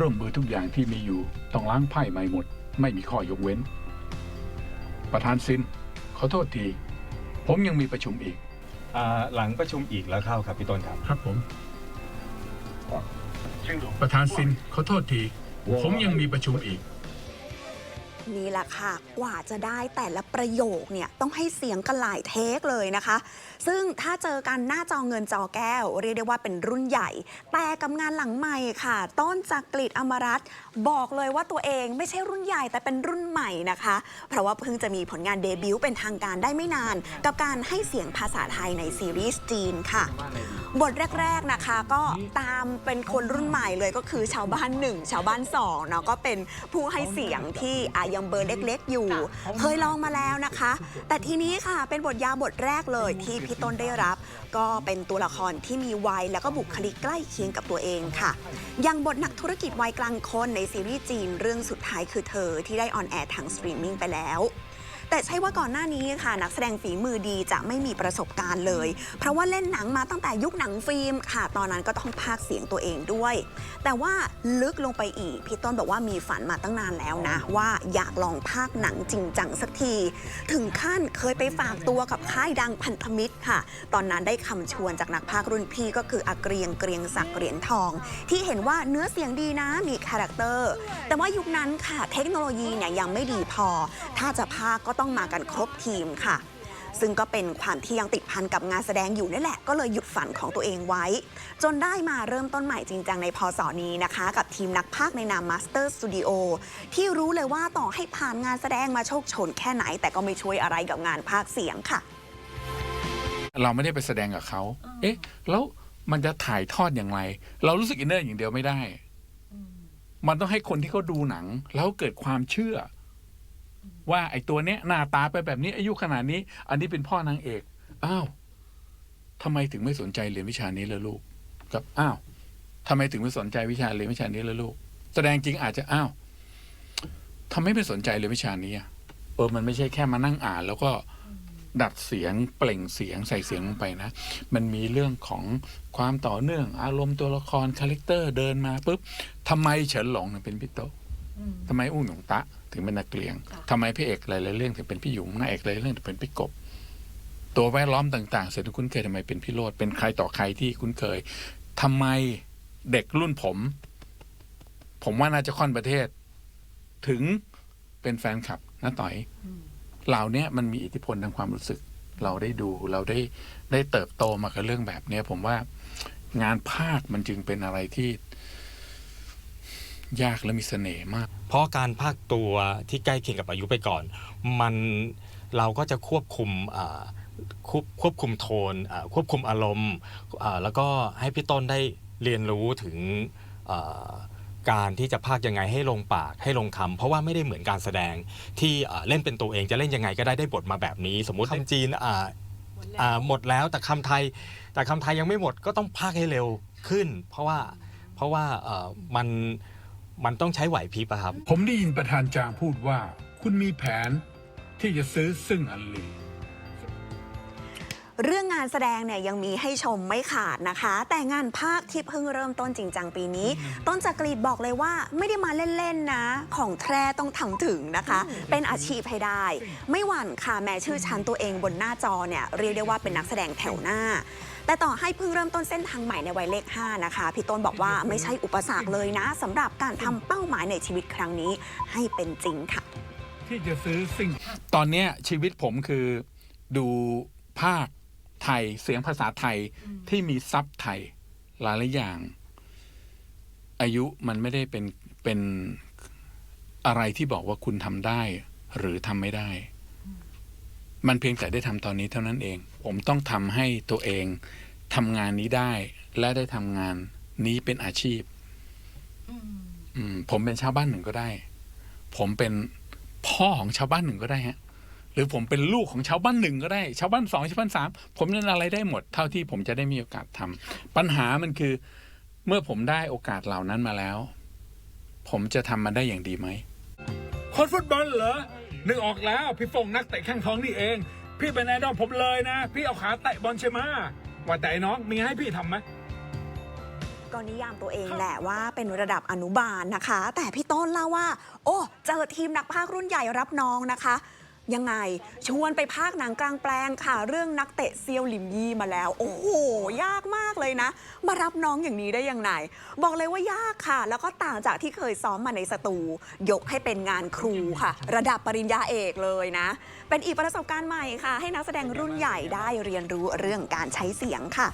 ร่วมมือทุกอย่างที่มีอยู่ต้องล้างไพ่ใหม่หมด ไม่มีข้อยกเว้น ประธานซิน ขอโทษที ผมยังมีประชุมอีก อ่าหลังประชุมอีกแล้วเข้าครับพี่ต้นครับ ครับผม ประธานซิน ขอโทษที ผมยังมีประชุมอีก นี่แหละค่ะ กว่าจะได้แต่ละประโยคเนี่ยต้องให้เสียงกันหลายเทคเลยนะคะ ซึ่งถ้าเจอกันหน้าจอเงินจอแก้ว เรียกได้ว่าเป็นรุ่นใหญ่ แต่กับงานหลังใหม่ค่ะ ต้นจากกรีดอมรัตบอกเลยว่าตัวเองไม่ใช่รุ่นใหญ่แต่เป็นรุ่นใหม่นะคะ เพราะว่าเพิ่งจะมีผลงานเดบิวต์เป็นทางการได้ไม่นาน กับการให้เสียงภาษาไทยในซีรีส์จีนค่ะ บทแรก ๆนะคะก็ตามเป็นคนรุ่นใหม่เลยก็คือชาวบ้านหนึ่งชาวบ้านสองเนาะก็เป็นผู้ให้เสียงที่อายงเบอร์เล็กๆ อยู่ เคยลองมาแล้วนะคะ แต่ทีนี้ค่ะเป็นบทยาวบทแรกเลยที่พี่ต้นได้รับ ก็เป็นตัวละครที่มีวัยแล้วก็บุคลิกใกล้เคียงกับตัวเองค่ะอย่างบทนักธุรกิจวัยกลางคนในซีรีส์จีนเรื่องสุดท้ายคือเธอที่ได้ออนแอร์ทางสตรีมมิ่งไปแล้ว แต่ใช่ว่าก่อนหน้านี้ค่ะ นักแสดงฝีมือดีจะไม่มีประสบการณ์เลย เพราะว่าเล่นหนังมาตั้งแต่ยุคหนังฟิล์มค่ะ ตอนนั้นก็ต้องพากเสียงตัวเองด้วย แต่ว่าลึกลงไปอีก พี่ต้นบอกว่ามีฝันมาตั้งนานแล้วนะ ว่าอยากลองพากหนังจริงจังสักที ถึงขั้นเคยไปฝากตัวกับค่ายดังพันธมิตรค่ะ ตอนนั้นได้คำชวนจากนักพากรุ่นพี่ก็คืออาเกรียงเกรียงศักดิ์เหรียญทอง ที่เห็นว่าเนื้อเสียงดีนะมีคาแรคเตอร์แต่ว่ายุคนั้นค่ะเทคโนโลยีเนี่ยยังไม่ดีพอ ถ้าจะพากก็ต้องมากันครบทีมค่ะ ซึ่งก็เป็นความที่ยังติดพันกับงานแสดงอยู่นี่แหละ ก็เลยหยุดฝันของตัวเองไว้ จนได้มาเริ่มต้นใหม่จริงจังในพศนี้นะคะ กับทีมนักพากในนาม Master Studio ที่รู้เลยว่าต่อให้ผ่านงานแสดงมาโชคโชนแค่ไหน แต่ก็ไม่ช่วยอะไรกับงานพากเสียงค่ะ เราไม่ได้ไปแสดงกับเขา เอ๊ะ แล้วมันจะถ่ายทอดอย่างไร เรารู้สึกอินเนอร์อย่างเดียวไม่ได้ มันต้องให้คนที่เขาดูหนัง แล้วเกิดความเชื่อ ว่าไอ้ตัวเนี้ยหน้าตาไปแบบนี้อายุขนาดนี้ อันนี้เป็นพ่อนางเอกอ้าวทำไมถึงไม่สนใจเรียนวิชานี้เลยลูก กับอ้าวทำไมถึงไม่สนใจวิชาเรียนวิชานี้เลยลูก แสดงจริงอาจจะอ้าวทำไมไม่สนใจเรียนวิชานี้อะเออมันไม่ใช่แค่มานั่งอ่าน แล้วก็ดัดเสียงเปล่งเสียงใส่เสียงลงไปนะ มันมีเรื่องของความต่อเนื่อง อารมณ์ตัวละครคาแรคเตอร์เดินมาปุ๊บทำไมเฉินหลงถึงเป็นพี่โต ทำไมอุ้งหยงตะ ถึงเป็นนักเกลียงทำไมพระเอกหลายๆเรื่องถึงเป็นพี่หยุงนางเอกหลายๆเรื่องถึงเป็นพี่กบ ตัวแวดล้อมต่างๆเสร็จที่คุ้นเคยทำไมเป็นพี่โรดเป็นใครต่อใครที่คุ้นเคยทำไมเด็กรุ่นผม ผมว่าน่าจะค่อนประเทศ ถึงเป็นแฟนคลับน้าต่อยเหล่าเนี้ยมันมีอิทธิพลทางความรู้สึก เราได้ดูเราได้ได้เติบโตมากับเรื่องแบบเนี้ยผมว่างานภาคมันจึงเป็นอะไรที่ ยากและมีเสน่ห์มาก เพราะการภาคตัวที่ใกล้เคียงกับอายุไปก่อน มันเราก็จะควบคุมอ่าควบควบคุมโทนอ่าควบคุมอารมณ์อ่าแล้วก็ให้พี่ต้นได้เรียนรู้ถึงอ่าการที่จะพากย์ยังไงให้ลงปากให้ลงคำเพราะว่าไม่ได้เหมือนการแสดงที่อ่าเล่นเป็นตัวเองจะเล่นยังไงก็ได้ได้บทมาแบบนี้ สมมุติคำจีนอ่าอ่าหมดแล้วแต่คำไทย แต่คำไทยยังไม่หมดก็ต้องพากย์ให้เร็วขึ้น เพราะว่าเพราะว่าเอ่อมัน มันต้องใช้ไหวพริบอะครับ ผมได้ยินประธานจางพูดว่า คุณมีแผนที่จะซื้อซึ่งอันลี เรื่องงานแสดงเนี่ยยังมีให้ชมไม่ขาดนะคะ แต่งานภาคที่เพิ่งเริ่มต้นจริงจังปีนี้ ต้นจักรีดบอกเลยว่าไม่ได้มาเล่นๆนะ ของแท้ต้องทำถึงนะคะ เป็นอาชีพให้ได้ ไม่หวั่นค่ะแม้ชื่อชั้นตัวเองบนหน้าจอเนี่ยเรียกได้ว่าเป็นนักแสดงแถวหน้า แต่ต่อให้เพิ่งเริ่มต้นเส้นทางใหม่ในวัยเลข 5 นะคะ พี่ต้นบอกว่าไม่ใช่อุปสรรคเลยนะสำหรับการทำเป้าหมายในชีวิตครั้งนี้ให้เป็นจริงค่ะ ที่จะซื้อสิ่ง ตอนเนี้ยชีวิตผมคือดูภาคไทยเสียงภาษาไทยที่มีซับไทยหลายๆอย่าง อายุมันไม่ได้เป็นเป็นอะไรที่บอกว่าคุณทำได้ หรือทำไม่ได้ มันเพียงแต่ได้ทำตอนนี้เท่านั้นเอง ผมต้องทำให้ตัวเองทำงานนี้ได้ และได้ทำงานนี้เป็นอาชีพอืมผมเป็นชาวบ้านหนึ่งก็ได้ ผมเป็นพ่อของชาวบ้านหนึ่งก็ได้ฮะ หรือผมเป็นลูกของชาวบ้านหนึ่งก็ได้ ชาวบ้านสองชาวบ้านสามผมเล่นอะไรได้หมด เท่าที่ผมจะได้มีโอกาสทำปัญหามันคือ เมื่อผมได้โอกาสเหล่านั้นมาแล้ว ผมจะทำมันได้อย่างดีไหมคนฟุตบอลเหรอ นึกออกแล้ว พี่ฟงนักเตะแข้งท้องนี่เอง พี่เป็นไอดอลผมเลยนะ พี่เอาขาเตะบอลใช่ไหมว่าแต่ไอ้น้องมีให้พี่ทำไหม ก็นิยามตัวเองแหละว่าเป็นระดับอนุบาลนะคะ แต่พี่ต้นเล่าว่า โอ้ เจอทีมนักพาครุ่นใหญ่รับน้องนะคะ ยังไง ชวนไปพากย์หนังกลางแปลงค่ะ เรื่องนักเตะเซียวหลิมยี่มาแล้ว โอ้โห ยากมากเลยนะ มารับน้องอย่างนี้ได้ยังไง บอกเลยว่ายากค่ะ แล้วก็ต่างจากที่เคยซ้อมมาในสตู ยกให้เป็นงานครูค่ะ ระดับปริญญาเอกเลยนะ เป็นอีกประสบการณ์ใหม่ค่ะ ให้นักแสดงรุ่นใหญ่ได้เรียนรู้เรื่องการใช้เสียงค่ะ